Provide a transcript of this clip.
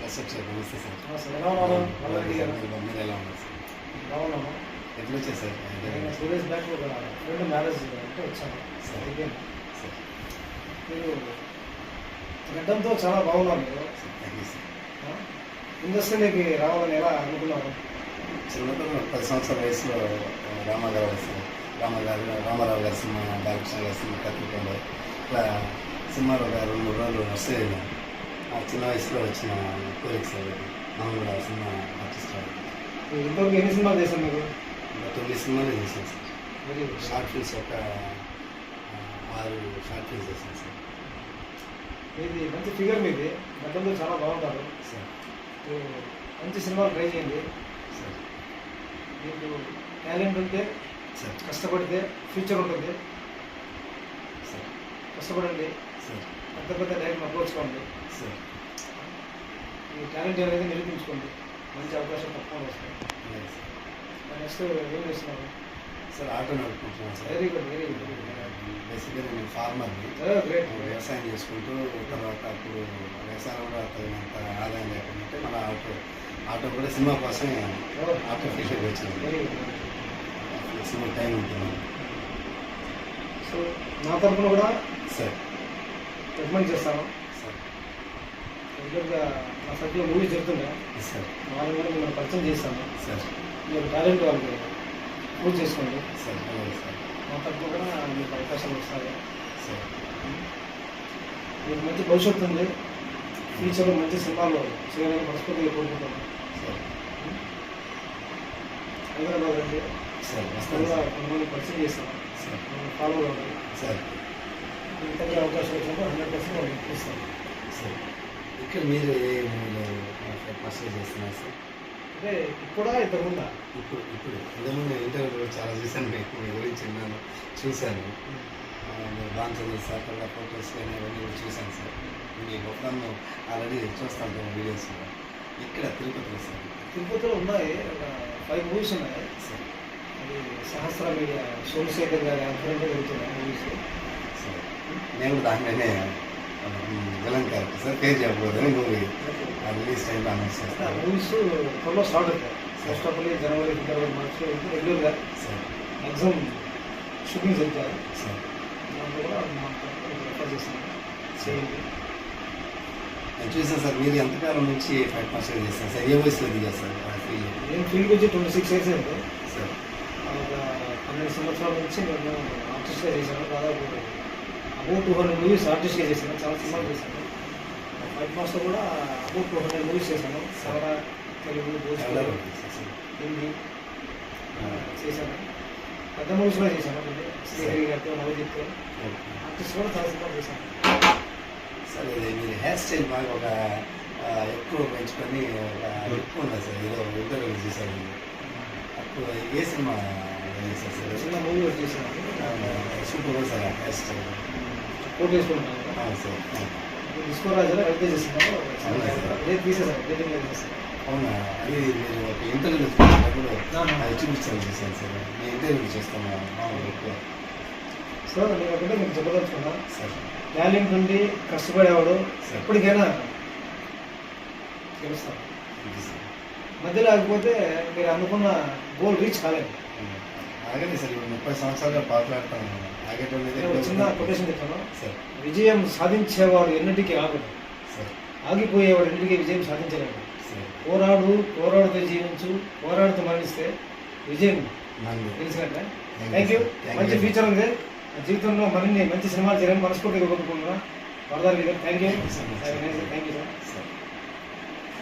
Ashok sir నమస్తే sir ఎలా ఉన్నారు సార్ బాగున్నాము ఎట్లా వచ్చారు సార్ టూ డేస్ బ్యాక్ ఒక ఫ్రెండ్ మ్యారేజ్ అంటే వచ్చాను సార్. అయిపోయింది సార్ మీరు గడ్డంతో చాలా బాగున్నారు మీరు థ్యాంక్ యూ సార్ ఇండస్ట్రీలోకి రావాలని ఎలా అనుకున్నారు చిన్నప్పుడు పది సంవత్సరాల వయసులో ఆ, రామారావు సార్ రామగారు రామారావు గారి సినిమా బాలకృష్ణ గారి సినిమా కత్తికొండ ఇట్లా సినిమాలో గారు రెండు మూడు రోజులు నర్సరీ చిన్న వయసులో వచ్చిన కోరిక సార్. మనం కూడా సినిమా ఆర్టిస్ట్ ఇంతవరకు ఎన్ని సినిమాలు చేశారు మీరు? తొమ్మిది సినిమాలు చేశాను సార్. షార్ట్ ఫిల్మ్స్ ఒక ఆరు షార్ట్ ఫిల్మ్స్ చేశాను సార్. మీది మంచి ఫిగర్ మీది. గడ్డంతో చాలా బాగుంటారు. సార్. మంచి సినిమాలు ట్రై చేయండి. సార్. మీకు టాలెంట్ ఉంటే సార్. కష్టపడితే ఫ్యూచర్ ఉంటుంది. కష్టపడండి. సార్. పెద్ద పెద్ద డైరెక్ట్ అప్రోచ్ కావండి సార్. మీ టాలెంట్ అనేది నిరూపించుకోండి. మంచి అవకాశం తప్పకుండా సార్. నెక్స్ట్ ఏం చేస్తున్నారు? Sir auto నడుపుకుంటున్నాను sir. Very good very good బేసిక్గా నేను ఫార్మర్ని. గ్రేట్ వ్యవసాయం చేసుకుంటూ తర్వాత అప్పుడు వ్యవసాయం కూడా తగినంత ఆదాయం లేకుంటే మన ఆటో ఆటో కూడా సినిమా కోసమే ఆటో ఫీల్డ్కి వచ్చాను వెరీ గుడ్ సినిమా టైం ఉంటుంది. సో నా తరఫున కూడా సార్. రికమెండ్ చేస్తాను. సార్. రెగ్యులర్గా నా సభ్యులు మూవీ చెప్తుండే సార్. వాళ్ళని కూడా మిమ్మల్ని పరిచయం చేస్తాను. సార్. మీరు టాలెంట్ వాళ్ళకి పూజ చేసుకోండి. సార్. అలాగే సార్. మా తరఫున కూడా మీకు అవకాశాలు వస్తాయి. సార్. మీకు మంచి భవిష్యత్తు ఉంది. ఫ్యూచర్లో మంచి సినిమాలు చేయాలని మనస్ఫూర్తిగా కోరుకుంటాను సార్. హైదరాబాద్ అండి. సార్. వస్తాను కొంతమంది పరిచయం చేస్తాను. ఫాలో అవ్వండి సార్. తగ్గ అవకాశం వచ్చినప్పుడు హండ్రెడ్ పర్సెంట్ వాళ్ళు ఇప్పిస్తాను సార్ ఇక్కడ మీరు ఏ మూవీలో మస్టర్ చేస్తున్నారు సార్? అంటే ఇప్పుడు ఇంతకుముందా? ఇప్పుడు ఇప్పుడు. ఇంతకుముందు ఇంటర్వ్యూలో చాలా చూశాను మీకు. మీ గురించి విన్నాను చూశాను. ఆ, మీరు బాగుంటుంది సార్ కల్లా ఫొటోస్ కానీ అవన్నీ కూడా చూశాను సార్. మీ గొప్పను ఆల్రెడీ చూస్తాను వీడియోస్లో ఇక్కడ తిరుపతిలో సార్. తిరుపతిలో ఉన్నాయి ఫైవ్ మూవీస్ ఉన్నాయి. సార్. సహస్ర మీడియా సోమశేఖర్ గారి ఆధ్వర్యంలో జరుగుతున్నాయి మూవీస్ సార్ నేను కూడా దాంట్లోనే విలన్ క్యారెక్టర్ సార్ పేరు చెప్పకూడదని మూవీ రిలీజ్ టైంలో అనౌన్స్ ఆ చేస్తాను మూవీస్ త్వరలో స్టార్ట్ అవుతాయి first of all January February March రెగ్యులర్గా సార్ మ్యాక్సిమం షూటింగ్ జరుగుతాయి సార్ దాంట్లో కూడా మాకు రిఫర్ చేస్తున్నాను చేయండి నేను చూసాను సార్ మీరు ఎంతకాలం నుంచి ఫైవ్ పర్సెంట్ చేస్తాను సార్ ఏ వయసులో దిగారు సార్ ఆ ఫీల్ నేను ఫీల్డ్కి వచ్చి ట్వంటీ సిక్స్ ఇయర్స్ అయింది సార్ ఒక పన్నెండు సంవత్సరాల నుంచి నేను ఆర్టిస్ట్గా చేశాను దాదాపు అబౌట్ టూ హండ్రెడ్ మూవీస్ ఆర్టిస్ట్గా చేశాను చాలా సినిమాలు చేశాను. ఫైవ్ మాస్టర్ కూడా అబౌట్ టూ హండ్రెడ్ మూవీస్ చేశాను కన్నడ తెలుగు హిందీ చేశాను. పెద్ద మూవీస్ కూడా చేశాను శ్రీహరి గారితో నవజిత్ ఆర్టిస్ట్ కూడా చాలా సినిమాలు చేశాను. సార్ మీరు హెయిర్ స్టైల్ బాగా ఒక ఎక్కువ పెంచుకొని ఒక ఎక్కువ ఉంది సార్. ఏదో ఇంటర్వ్యూ చూసాను అప్పుడు ఏ సినిమా చేశారు చిన్న మూవీ ఒకటి చేశాను super sir hairstyle coat sir disco రాజులో చేస్తున్నాను రేపు తీసేసాను రేటింగ్ చేస్తాను అవునా అది మీరు ఒక ఇంటర్వ్యూ అది సార్ నేను ఇంటర్వ్యూ చేస్తాను మామూలు ఎక్కువ సార్ నేను ఒకటే మీకు చెప్పదలుచుకున్నా సార్ టాలెంట్ ఉండి కష్టపడేవాడు సార్. ఎప్పటికైనా గెలుస్తాను మధ్యలో ఆగిపోతే మీరు అనుకున్న గోల్ రీచ్ కాలేదు అలాగే సార్ ఇప్పుడు ముప్పై సంవత్సరాలుగా పాటలాడతాను ఒక చిన్న కొటేషన్ చెప్తాను. సార్. విజయం సాధించేవాడు ఎన్నిటికీ ఆగడు సార్. ఆగిపోయేవాడు ఎన్నిటికీ విజయం సాధించలేడు సార్. పోరాడు పోరాడుతూ జీవించు పోరాడుతూ మరణిస్తే విజయం you, థ్యాంక్ యూ మంచి. ఫ్యూచర్ ఉంది. జీవితంలో మరిన్ని మంచి సినిమాలు చేయాలని మనస్ఫూర్తిగా కోరుకుంటున్నా వరదాలు thank you. Thank you sir.